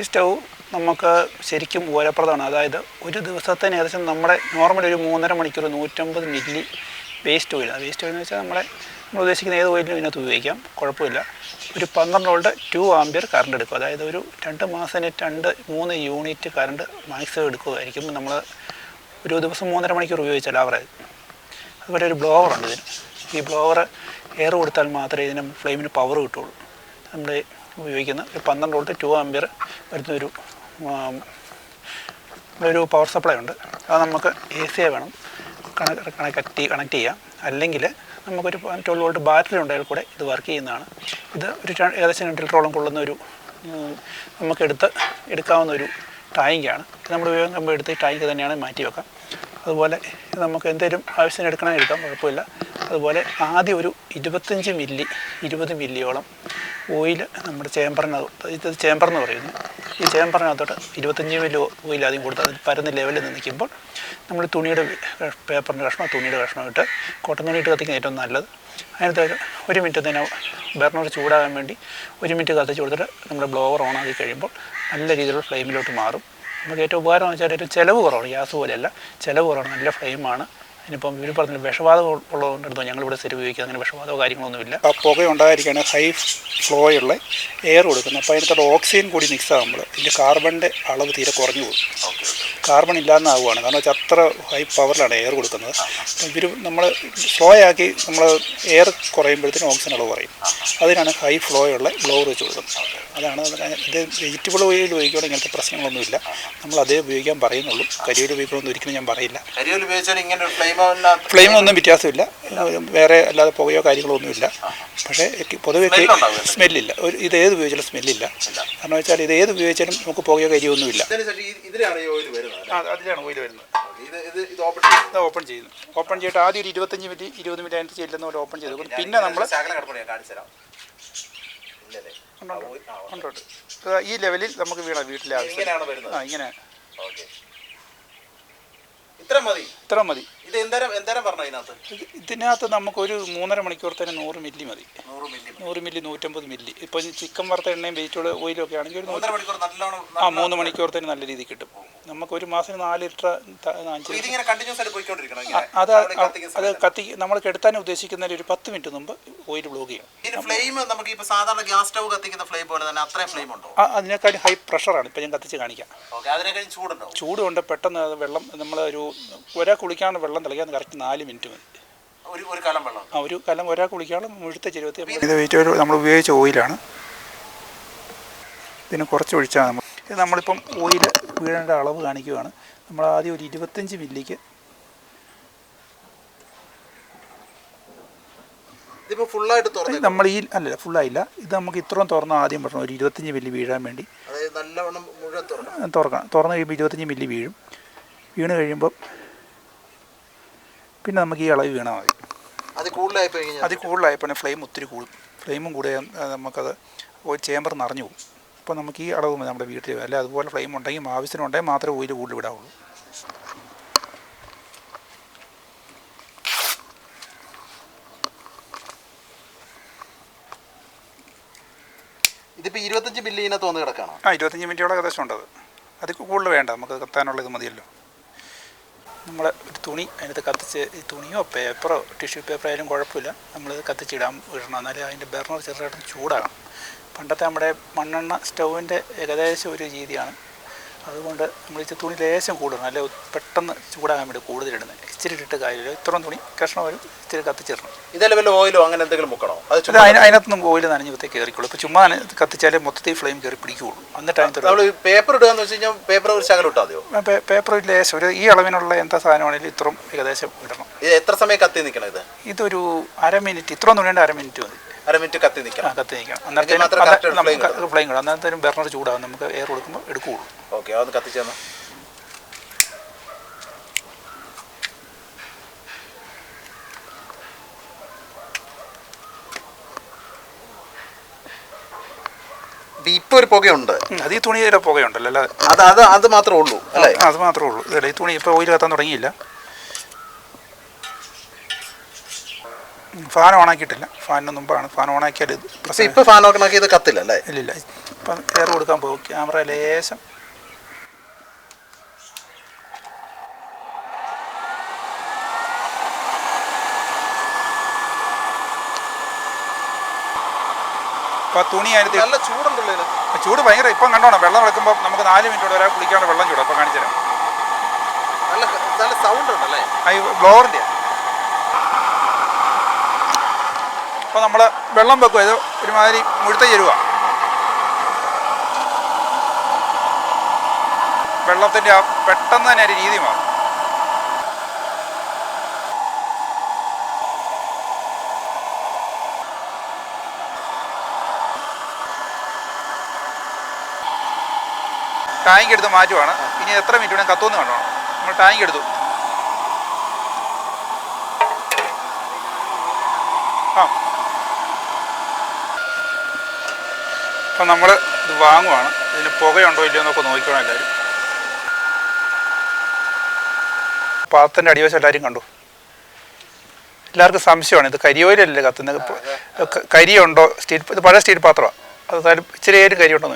ഈ സ്റ്റൗ നമുക്ക് ശരിക്കും ഉപകാരപ്രദമാണ്. അതായത് ഒരു ദിവസത്തിന് ഏകദേശം നമ്മുടെ നോർമൽ ഒരു മൂന്നര മണിക്കൂർ നൂറ്റമ്പത് milli waste oil waste oil എന്ന് വെച്ചാൽ നമ്മളെ നമ്മൾ ഉദ്ദേശിക്കുന്ന ഏത് ഓയിലും ഇതിനകത്ത് ഉപയോഗിക്കാം. കുഴപ്പമില്ല. ഒരു പന്ത്രണ്ട് വോൾട്ട് ടു ആംബിയർ കറണ്ട് എടുക്കും. അതായത് ഒരു രണ്ട് മാസത്തിന് രണ്ട് മൂന്ന് യൂണിറ്റ് കറണ്ട് മാക്സിമം എടുക്കുമായിരിക്കും. നമ്മൾ ഒരു ദിവസം മൂന്നര മണിക്കൂർ ഉപയോഗിച്ചാൽ ആവറേജ് അതുപോലെ ഒരു ബ്ലോവർ ഉണ്ട് ഇതിന്. ഈ ബ്ലോവർ എയർ കൊടുത്താൽ മാത്രമേ ഇതിന് ഫ്ലെയിമിന് പവർ കിട്ടുള്ളൂ നമ്മൾ ഉപയോഗിക്കുന്ന ഒരു പന്ത്രണ്ട് വോൾട്ട് ടു ആംബിയർ വരുന്ന ഒരു ഒരു പവർ സപ്ലൈ ഉണ്ട്. അത് നമുക്ക് എ സി വേണം. കണക്ട് കണക്ട് ചെയ്യാം. അല്ലെങ്കിൽ നമുക്കൊരു ട്വൽവ് വോൾട്ട് ബാറ്ററി ഉണ്ടെങ്കിൽ കൂടെ ഇത് വർക്ക് ചെയ്യുന്നതാണ്. ഇത് ഒരു ഏകദേശം രണ്ട് ലിറ്ററോളം കൊള്ളുന്ന ഒരു നമുക്ക് നമുക്കെടുത്ത് എടുക്കാവുന്ന ഒരു ടാങ്കാണ് ഇത് നമ്മൾ ഉപയോഗം എടുത്ത് ടാങ്ക് തന്നെയാണ് മാറ്റി വെക്കാം അതുപോലെ നമുക്ക് എന്തെങ്കിലും ആവശ്യത്തിന് എടുക്കണമെങ്കിൽ എടുക്കാം കുഴപ്പമില്ല. അതുപോലെ ആദ്യം ഒരു ഇരുപത്തഞ്ച് മില്ലി ഇരുപത് മില്ലിയോളം ഓയിൽ നമ്മുടെ ചേമ്പറിനകത്ത് ഇത് ചേമ്പർ എന്ന് പറയുന്നു. ഈ ചേമ്പറിനകത്തോട്ട് ഇരുപത്തഞ്ച് മില്ലി ഓയിൽ ആദ്യം കൊടുത്ത് അതിൽ പരന്ന ലെവലിൽ നിന്ന് നിൽക്കുമ്പോൾ നമ്മൾ തുണിയുടെ പേപ്പറിന്റെ കഷ്ണം തുണിയുടെ കഷ്ണം ഇട്ട് കോട്ടൺ തുണി ഇട്ട് കത്തിക്കുന്ന ഏറ്റവും നല്ലത്. അതിനകത്ത് ഒരു- മിനിറ്റ് തന്നെ ബർണർ ചൂടാകാൻ വേണ്ടി ഒരു മിനിറ്റ് കത്തിച്ച് കൊടുത്തിട്ട് നമ്മുടെ ബ്ലോവർ ഓണാക്കി കഴിയുമ്പോൾ നല്ല രീതിയിലുള്ള ഫ്ലെയിമിലോട്ട് മാറും. നമുക്ക് ഏറ്റവും ഉപകാരം എന്ന് വെച്ചാൽ ഏറ്റവും ചിലവ് കുറവാണ്. ഗ്യാസ് പോലെയല്ല. ചിലവ് കുറവാണ്. നല്ല ഫ്ലെയിമാണ് ഇനിയിപ്പം ഇവർ പറഞ്ഞ വിഷവാതം ഉള്ളതുകൊണ്ടെടുത്തോ ഞങ്ങളിവിടെ സ്ഥിരം ഉപയോഗിക്കുന്നത് അങ്ങനെ വിഷവാതമോ കാര്യങ്ങളൊന്നുമില്ല. ആ പുക ഉണ്ടായിരിക്കുകയാണ് ഹൈ ഫ്ലോയുള്ള എയർ കൊടുക്കുന്നത് അപ്പോൾ അതിനകത്തുള്ള ഓക്സിജൻ കൂടി മിക്സ് ആകുമ്പോൾ ഇതിന്റെ കാർബണിന്റെ അളവ് തീരെ കുറഞ്ഞു പോകും. കാർബൺ ഇല്ലാന്നാവുകയാണ് കാരണം വെച്ചാൽ അത്ര ഹൈ പവറിലാണ് എയർ കൊടുക്കുന്നത്. ഇവർ നമ്മൾ സ്ലോ ആക്കി നമ്മൾ എയർ കുറയുമ്പോഴത്തേനും ഓക്സിജൻ അളവ് കുറയും. അതിനാണ് ഹൈ ഫ്ലോ ഉള്ള ബ്ലോവർ വെച്ച് കൊടുക്കുന്നത്. അതാണ് ഇത് വെജിറ്റബിൾ ഓയിൽ ഉപയോഗിക്കുകയാണെങ്കിൽ ഇങ്ങനത്തെ പ്രശ്നങ്ങളൊന്നുമില്ല. നമ്മൾ അതേ ഉപയോഗിക്കാൻ പറയുന്നുള്ളൂ. കരിയോയിൽ ഉപയോഗിക്കണമെന്ന് ഒരിക്കലും ഞാൻ പറയില്ല. ഫ്ലെയിമൊന്നും വ്യത്യാസമില്ല. വേറെ അല്ലാതെ പുകയോ കാര്യങ്ങളോ ഒന്നുമില്ല. പക്ഷേ പൊതുവെ സ്മെല്ലില്ല. ഒരു ഇത് ഏത് ഉപയോഗിച്ചാലും സ്മെല്ലില്ല. കാരണം വെച്ചാൽ ഇത് ഏത് ഉപയോഗിച്ചാലും നമുക്ക് പുകയോ കരിയോ ഒന്നുമില്ല. ഇതിലാണ് ഈ ഓയിൽ വരുന്നത്? അതിലാണ് ഓയിൽ വരുന്നത്. ഇത് ഓപ്പൺ ചെയ്യും. ഓപ്പൺ ചെയ്യുന്നു. ഓപ്പൺ ചെയ്തിട്ട് ആദ്യം ഒരു ഇരുപത്തഞ്ച് മിനിറ്റ് ഇരുപത് മിനിറ്റ് അതിനകത്ത് ചെല്ലുന്ന പോലെ ഓപ്പൺ ചെയ്ത് പിന്നെ നമ്മൾ. ഉണ്ടോട്ട് ഈ ലെവലിൽ നമുക്ക് വീണ വീട്ടിലെ ആവശ്യം. ആ ഇങ്ങനെ. ഇത്ര മതി. ഇത്ര മതി. ഇത് എന്തേരം എന്തേരം പറഞ്ഞു ഇതിനകത്ത്? ഇത് ഇതിനകത്ത് നമുക്കൊരു മൂന്നര മണിക്കൂർ തന്നെ നൂറ് മില്ലി മതി. നൂറ് മില്ലി നൂറ് മില്ലി നൂറ്റമ്പത് മില്ലി. ഇപ്പോൾ ചിക്കൻ വറുത്ത എണ്ണയും വെജിറ്റബിൾ ഓയിലും ഒക്കെ ആണെങ്കിൽ ഒരു മൂന്നര മണിക്കൂർ നല്ലോണം ആ മൂന്ന് മണിക്കൂർ തന്നെ നല്ല രീതിയിൽ കിട്ടും. നമുക്ക് ഒരു മാസം നാല് ലിറ്റർ ത- അഞ്ച് ലിറ്റർ ഇതിങ്ങനെ കണ്ടിന്യൂസ് ആയിട്ട് പോയിക്കൊണ്ടിരിക്കണം ഇങ്ങനെ? അത് അവിടെ കത്തിക്കുന്ന അത് സമയത്ത്. കത്തി നമ്മൾ കെടുത്താൻ ഉദ്ദേശിക്കുന്നതിന് ഒരു പത്ത് മിനിറ്റ് മുമ്പ് ഓയിൽ ബ്ലോക്ക് ചെയ്യണം. ഇതിന് ഫ്ലെയിം നമുക്ക് ഇപ്പൊ സാധാരണ ഗ്യാസ് സ്റ്റവ് കത്തിക്കുന്ന ഫ്ലെയിം പോലെ തന്നെ അത്രയും ഫ്ലെയിം ഉണ്ടോ? ആ അതിനേക്കാളും ഹൈ പ്രഷറാണ് ഇപ്പം ഞാൻ കത്തിച്ച് കാണിക്കാം. ഓക്കെ അതിനേക്കാളും ചൂടുണ്ടോ? ചൂട് കൊണ്ട് പെട്ടെന്ന് അത് വെള്ളം നമ്മൾ ഒരു ഒരാൾ കുളിക്കാണ്ട് വെള്ളം തിളയ്ക്കാൻ കറക്റ്റ് നാല് മിനിറ്റ് മതി. ഒരു ഒരു കലം വെള്ളം. ആ ഒരു കലം ഒരാൾ കുളിക്കാണ്ട് മുഴുത്ത ചെരുവത്തി ഇത് വെജിറ്റബിൾ നമ്മൾ ഉപയോഗിച്ച ഓയിലാണ്. ഇതിന് കുറച്ച് ഒഴിച്ചാൽ നമ്മൾ ഇത് നമ്മളിപ്പം ഓയിൽ വീഴേണ്ട അളവ് കാണിക്കുകയാണ് നമ്മൾ ആദ്യം ഒരു ഇരുപത്തഞ്ച് മില്ലിക്ക് നമ്മൾ ഈ അല്ലല്ല ഫുള്ളായില്ല ഇത് നമുക്ക് ഇത്രയും തുറന്ന് ആദ്യം പറഞ്ഞു ഒരു ഇരുപത്തഞ്ച് മില്ലി വീഴാൻ വേണ്ടി. തുറക്കണം. തുറന്ന് കഴിയുമ്പോൾ ഇരുപത്തഞ്ച് മില്ലി വീഴും. വീണ് കഴിയുമ്പോൾ പിന്നെ നമുക്ക് ഈ അളവ് വീണാൽ മതി. അത് കൂടുതലായി അത് കൂടുതലായപ്പോൾ ഫ്ലെയിം ഒത്തിരി കൂടും. ഫ്ലെയിമും കൂടെ നമുക്കത് ചേമ്പർ നിറഞ്ഞു പോകും. അപ്പോൾ നമുക്ക് ഈ അളവ് മതി നമ്മുടെ വീട്ടിൽ അല്ലെ? അതുപോലെ ഫ്ലെയിം ഉണ്ടെങ്കിൽ ആവശ്യത്തിനുണ്ടെങ്കിൽ മാത്രമേ ഓയിൽ കൂടുതൽ വിടാവുള്ളൂ. ഇതിപ്പോ ഇരുപത്തഞ്ച് ബില്ലിനെ തോന്നുന്നു കിടക്കാണ് ആ ഇരുപത്തഞ്ച് മിനിറ്റോളം ഏകദേശം ഉണ്ടത് അത്. കൂടുതൽ വേണ്ട. നമുക്ക് കത്താനുള്ള ഇത് മതിയല്ലോ. നമ്മൾ ഒരു തുണി അതിനകത്ത് കത്തിച്ച് തുണിയോ പേപ്പറോ ടിഷ്യൂ പേപ്പർ ആയാലും കുഴപ്പമില്ല. നമ്മൾ കത്തിച്ചിടാൻ വിടണം. എന്നാലേ അതിന്റെ ബർണർ ചെറുതായിട്ട് ചൂടാകണം. പണ്ടത്തെ നമ്മുടെ മണ്ണെണ്ണ സ്റ്റൗവിന്റെ ഏകദേശം ഒരു രീതിയാണ്. അതുകൊണ്ട് നമ്മൾ ഇച്ചിരി തുണി ലേശം കൂടണം. അല്ലെ പെട്ടെന്ന് ചൂടാകാൻ വേണ്ടി കൂടുതലിടുന്നത് ഇച്ചിരി ഇട്ടിട്ട് കാര്യമില്ല. ഇത്രയും തുണി കഷ്ണം വരും ഇച്ചിരി കത്തിച്ചിടണം. ഇതെല്ലാം വല്ല ഓയിലോ അങ്ങനെ എന്തെങ്കിലും മുക്കണോ? അത് അതിനകത്തൊന്നും ഓയിൽ നനഞ്ഞപ്പോഴത്തേക്ക് കയറിക്കുള്ളൂ ഇപ്പോൾ ചുമ്മാ കത്തിച്ചാലേ മൊത്തത്തിൽ ഫ്ലെയിം കയറി പിടിക്കുകയുള്ളൂ. നമ്മൾ പേപ്പർ ഇടുക എന്ന് വെച്ച് കഴിഞ്ഞാൽ പേപ്പർ ഒരു ശകലം ഇട്ടാൽ മതിയോ? പേപ്പർ ലേശം. ഒരു ഈ അളവിനുള്ള എന്താ സാധനമാണെങ്കിലും ഇത്രയും ഏകദേശം ഇടണം. ഇത് എത്ര സമയം കത്തി നിൽക്കണം ഇത്? ഇതൊരു അര മിനിറ്റ് ഇത്രയും തുണിയുണ്ട് അര മിനിറ്റ് മതി. അര മിനിറ്റ് കത്തി നിൽക്കണം. കത്തി നിൽക്കണം. അന്നേരത്തേനും ഫ്ലെയിം കിടും അന്നേരത്തേനും ബർണർ ചൂടാകും നമുക്ക് എയർ കൊടുക്കുമ്പോൾ എടുക്കുകയുള്ളൂ. ഓക്കെ അതൊന്ന് കത്തിച്ചു തന്നെ? ഇപ്പൊ ഒരു പുകയുണ്ട്. അത് ഈ തുണിയുടെ പുകയുണ്ടല്ലോ അല്ലാതെ അത് അത് അത് മാത്രമേ ഉള്ളൂ അല്ലേ? അത് മാത്രമേ ഉള്ളൂ. ഈ തുണി ഇപ്പോൾ ഓയിൽ കത്താൻ തുടങ്ങിയില്ല. ഫാൻ ഓണാക്കിയിട്ടില്ല. ഫാനിന് മുമ്പാണ്. ഫാൻ ഓണാക്കിയാൽ ഇത് ഇപ്പോൾ ഫാൻ ഇത് കത്തില്ല അല്ലേ? ഇല്ലില്ല ഇപ്പം എയർ കൊടുക്കാൻ പോകും. ക്യാമറ ലേശം. അപ്പോൾ തുണി അതിനകത്ത് നല്ല ചൂടുണ്ടല്ലോ. ചൂട് ഭയങ്കര ഇപ്പം കണ്ടോണം. വെള്ളം വെക്കുമ്പോൾ നമുക്ക് നാല് മിനിറ്റോടെ ഒരാൾ കുളിക്കാണ്ട് വെള്ളം ചൂടാം. ഇപ്പം കാണിച്ചു തരാം നല്ല നല്ല സൗണ്ട് ഉണ്ടല്ലേ? ആ ഈ ബ്ലോവറിന്റെ അപ്പോൾ നമ്മൾ വെള്ളം വെക്കും. ഇത് ഒരുമാതിരി മുഴുത്ത ചേരുക വെള്ളത്തിന്റെ ആ പെട്ടെന്ന് തന്നെ ഒരു രീതി മാറും. ടാങ്ക് എടുത്ത് മാറ്റുവാണ്. ഇനി എത്ര മിനിറ്റ് വേണം? കത്തുമെന്ന് കണ്ടോണം നമ്മൾ ടാങ്ക് എടുത്തു. ആ. അപ്പം നമ്മൾ ഇത് വാങ്ങുവാണ്. ഇതിന് പുകയുണ്ടോ ഇല്ലയോ എന്നൊക്കെ നോക്കിക്കണം എല്ലാവരും പാത്രത്തിന്റെ അടിവശം എല്ലാവരും കണ്ടു. എല്ലാവർക്കും സംശയമാണ് ഇത് കരിയോയിലല്ലേ കത്തുന്നത്? കരിയുണ്ടോ? സ്റ്റീൽ ഇത് പഴയ സ്റ്റീൽ പാത്രമാണ് അത് ഇച്ചിരി ഏരും കരിയുണ്ടോ നോക്കി